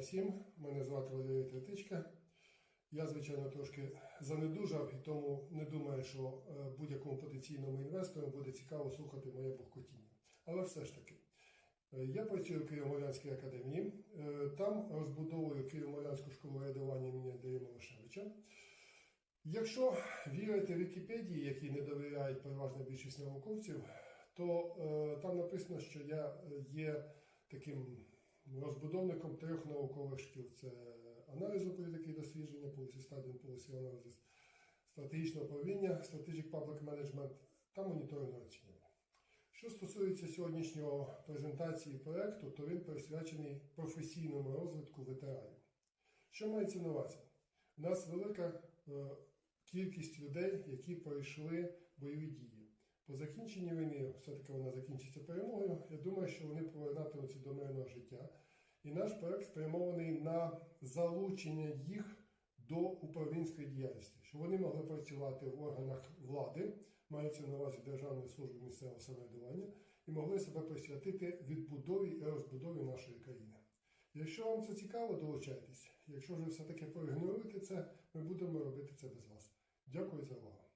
всім. Мене звати Валерій Третичка. Я, звичайно, трошки занедужав і тому не думаю, що е, будь-якому потенційному інвестору буде цікаво слухати моє бухкотіння. Але все ж таки, е, я працюю в Києво-Молянській академії. Е, Там розбудовую Києво-Молянську школу рядування імені Андрія Милошевича. Якщо вірити Вікіпедії, які не довіряють переважна більшість науковців, то там написано, що я є таким розбудовником трьох наукових шкіл: це аналізу політики і дослідження, Policy Study Policy Analysis, стратегічного управління, Strategic Public Management та моніторинг оцінювання. Що стосується сьогоднішнього презентації проекту, то він присвячений професійному розвитку ветеранів. Що мається на увазі? У нас велика е, кількість людей, які пройшли бойові дії. По закінченні війни, все-таки вона закінчиться перемогою. Я думаю, що вони повернатимуться до мирного життя. І наш проект спрямований на залучення їх до управлінської діяльності, щоб вони могли працювати в органах влади, мається на увазі Державної служби місцевого самоврядування, і могли себе присвятити відбудові і розбудові нашої країни. Якщо вам це цікаво, долучайтесь. Якщо ж ви все-таки проігноруєте це, ми будемо робити це без вас. Дякую за увагу.